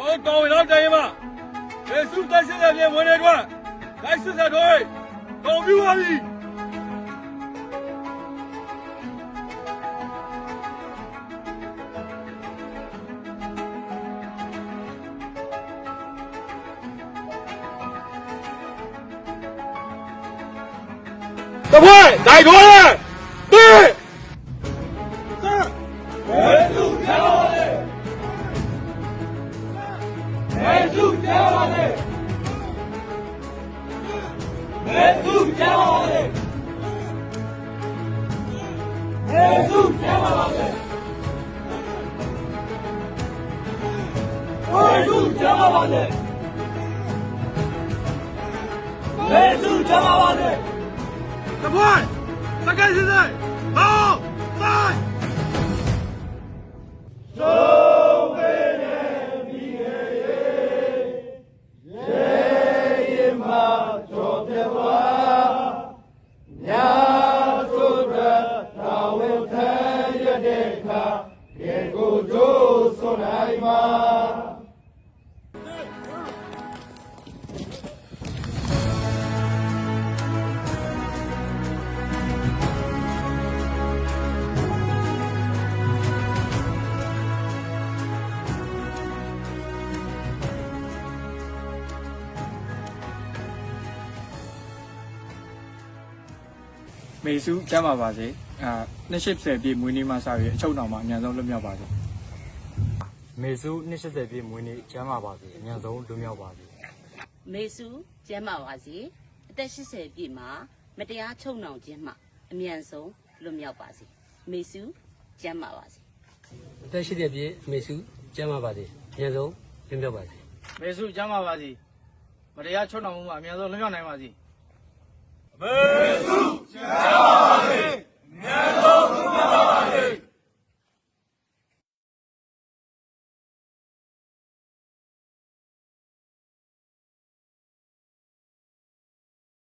ကျွန်တော်တောင်းရင်တော့တိုင်ရင်ပါဘယ်စုတက်ရှိတဲ့ပြင်ဝင်နေတော့လိုက်စစ်ဆက်တော့ကောင်းပြီပါပြီ တပွဲတိုက်တော်လေတေး Come on! Jesus, come on! Jesus, come on! Jesus, come on! Jesus, come on! Come on! Take it easy. Go, 展开现在，好，三。 လဲတပွိုင်းစကိုင်းစစ်စစ်ဟောဆိုင်မေစုကျမ်းပါပါစေ အာ280ပြည့်မွေးနေ့မှစပြီးအချုပ်တော်မှာအများဆုံးလွတ်မြောက်ပါစေမေစု280ပြည့်မွေးနေ့ကျမ်းပါပါစေအမြန်ဆုံးလွတ်မြောက်ပါစေမေစုကျမ်းမာပါစေအသက်80ပြည့်မှာမတရားချုပ်နှောင်ခြင်းမှအမြန်ဆုံးလွတ်မြောက်ပါစေမေစုကျမ်းမာပါစေအသက်ရှိတဲ့ပြည့်မေစုကျမ်းပါပါစေအများဆုံးပြင်းပြပါစေမေစုကျမ်းပါပါစေမတရားချွတ်တော်မူမှာအများဆုံးလွတ်မြောက်နိုင်ပါစေမေစုကျမ်းပါ